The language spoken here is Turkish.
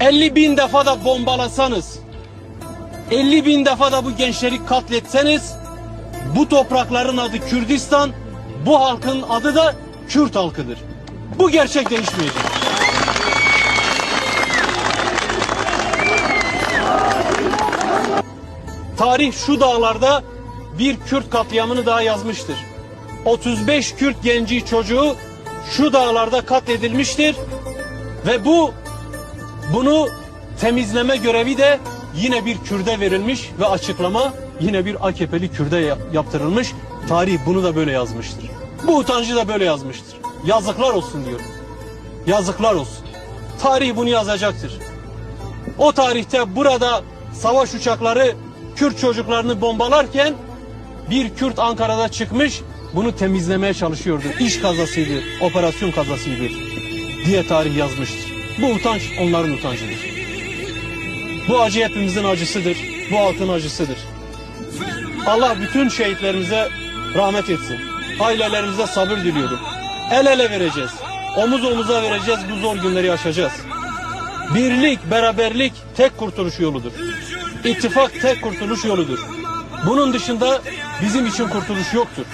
50 bin defa da bombalasanız, 50 bin defa da bu gençleri katletseniz, bu toprakların adı Kürdistan, bu halkın adı da Kürt halkıdır. Bu gerçek değişmeyecek. Tarih şu dağlarda bir Kürt katliamını daha yazmıştır. 35 Kürt genci çocuğu şu dağlarda katledilmiştir ve bu bunu temizleme görevi de yine bir Kürde verilmiş ve açıklama yine bir AKP'li Kürde ya- yaptırılmış. Tarih bunu da böyle yazmıştır. Bu utancı da böyle yazmıştır. Yazıklar olsun diyorum. Yazıklar olsun. Tarih bunu yazacaktır. O tarihte burada savaş uçakları Kürt çocuklarını bombalarken bir Kürt Ankara'da çıkmış bunu temizlemeye çalışıyordu. İş kazasıydı, operasyon kazasıydı diye tarih yazmıştır. Bu utanç onların utancıdır. Bu acı hepimizin acısıdır. Bu halkın acısıdır. Allah bütün şehitlerimize rahmet etsin. Ailelerimize sabır diliyorum. El ele vereceğiz. Omuz omuza vereceğiz. Bu zor günleri aşacağız. Birlik, beraberlik tek kurtuluş yoludur. İttifak tek kurtuluş yoludur. Bunun dışında bizim için kurtuluş yoktur.